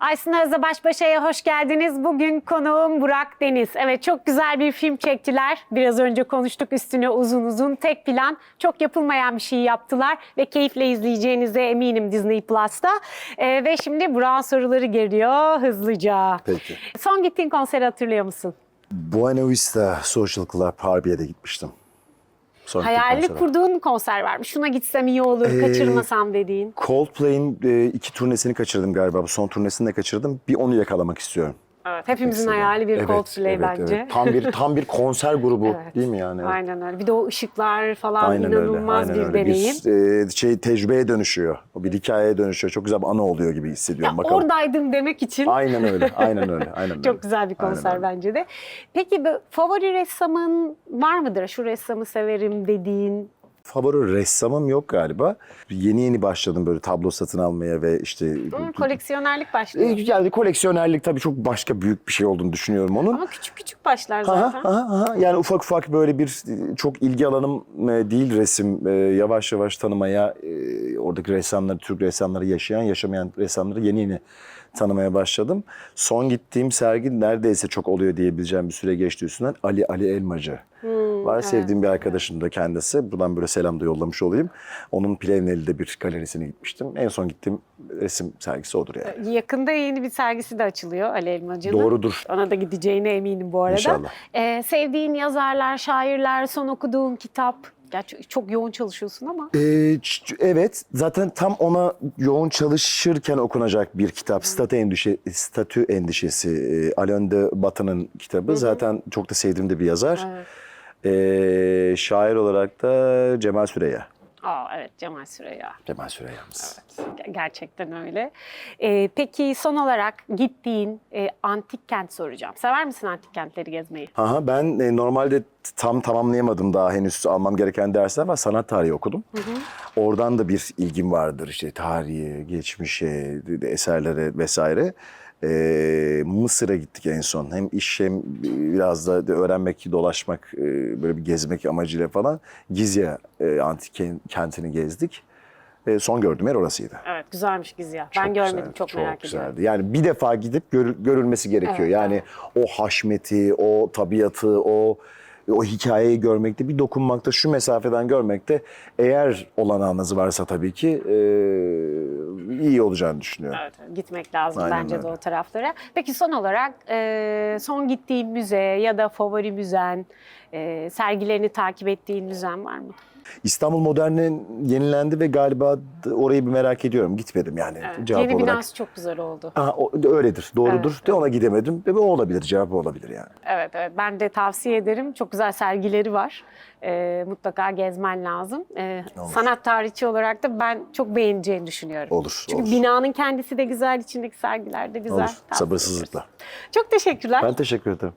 Aysun Öz'le Baş Başa'ya hoş geldiniz. Bugün konuğum Burak Deniz. Evet çok güzel bir film çektiler. Biraz önce konuştuk üstüne uzun uzun. Tek plan çok yapılmayan bir şey yaptılar ve keyifle izleyeceğinize eminim Disney Plus'ta. Ee, ve şimdi Burak'ın soruları geliyor hızlıca. Peki. Son gittiğin konseri hatırlıyor musun? Buena Vista Social Club Harbiye'de gitmiştim. Sonraki Hayalini konsere. kurduğun konser var mı? Şuna gitsem iyi olur, Ee, kaçırmasam dediğin. Coldplay'in e, iki turnesini kaçırdım galiba. Bu son turnesini de kaçırdım. Bir onu yakalamak istiyorum. Evet, hepimizin Hepsini. hayali bir Evet, Coldplay evet, bence. evet. Tam bir tam bir konser grubu Evet. değil mi yani? Evet. Aynen öyle. Bir de o ışıklar falan Aynen öyle. inanılmaz Aynen bir öyle. deneyim. Bir e, şey tecrübeye dönüşüyor. O bir hikayeye dönüşüyor. Çok güzel bir anı oluyor gibi hissediyorum. Bakalım. Oradaydım demek için Aynen öyle. Aynen öyle. Aynen öyle. çok güzel bir Aynen konser öyle. bence de. Peki favori ressamın var mıdır? Şu ressamı severim dediğin. Favori ressamım yok galiba. Yeni yeni başladım böyle tablo satın almaya ve işte Hı, koleksiyonerlik E, başlıyor. Yani koleksiyonerlik tabii çok başka büyük bir şey olduğunu düşünüyorum onun. Ama küçük küçük başlar Aha, zaten. aha, aha. Yani ufak ufak böyle bir e, çok ilgi alanım e, değil resim. E, Yavaş yavaş tanımaya, e, oradaki ressamları, Türk ressamları yaşayan, yaşamayan ressamları yeni yeni tanımaya başladım. Son gittiğim sergi neredeyse çok oluyor diyebileceğim bir süre geçti üstünden. Ali Ali Elmacı. Var sevdiğim bir arkadaşım da kendisi. Buradan böyle selam da yollamış olayım. Onun Plevneli'de bir galerisine gitmiştim. En son gittiğim resim sergisi odur yani. Yakında yeni bir sergisi de açılıyor Ali Elmacı'nın. Doğrudur. Ona da gideceğine eminim bu arada. İnşallah. Ee, sevdiğin yazarlar, şairler, son okuduğun kitap. Gerçi çok yoğun çalışıyorsun ama. Ee, evet zaten tam ona yoğun çalışırken okunacak bir kitap. Statü, endişe, Statü Endişesi. E, Alain de Botton'ın kitabı. Zaten çok da sevdiğim de bir yazar. Evet. Ee, şair olarak da Cemal Süreya. Aa, evet Cemal Süreya. Cemal Süreya'mız. Ger- Gerçekten öyle. Ee, peki son olarak gittiğin e, antik kent soracağım. Sever misin antik kentleri gezmeyi? Aha, ben e, normalde tam tamamlayamadım daha henüz almam gereken dersler var. Sanat tarihi okudum. Oradan da bir ilgim vardır işte tarihe, geçmişe, eserlere vesaire. Ee, Mısır'a gittik en son. Hem iş hem biraz da öğrenmek, dolaşmak, e, böyle bir gezmek amacıyla falan. Gizya e, antik ken- kentini gezdik. E, son gördüğüm yer orasıydı. Evet güzelmiş Gizya. Ben Çok görmedim güzeldi, çok, merak güzeldi. ediyorum. Yani bir defa gidip görül- görülmesi gerekiyor. Evet, yani o haşmeti, o tabiatı, o o hikayeyi görmekte, bir dokunmakta, şu mesafeden görmekte eğer olanağınız varsa tabii ki e, iyi olacağını düşünüyorum. Evet, gitmek lazım Aynen bence de öyle. o taraflara. Peki son olarak e, son gittiğin müze ya da favori müzen, e, sergilerini takip ettiğin müzen var mı? İstanbul Modern'in yenilendi ve galiba orayı bir merak ediyorum. Gitmedim yani Evet, cevap Yeni olarak. binası çok güzel oldu. Ha, o, öyledir, doğrudur. Evet, De ona gidemedim ve o olabilir, cevabı olabilir yani. Evet, evet ben de tavsiye ederim. Çok güzel sergileri var. E, mutlaka gezmen lazım. E, Olur. sanat tarihçi olarak da ben çok beğeneceğini düşünüyorum. Olur, Çünkü olur. binanın kendisi de güzel, içindeki sergiler de güzel. Olur, sabırsızlıkla. Çok teşekkürler. Ben teşekkür ederim.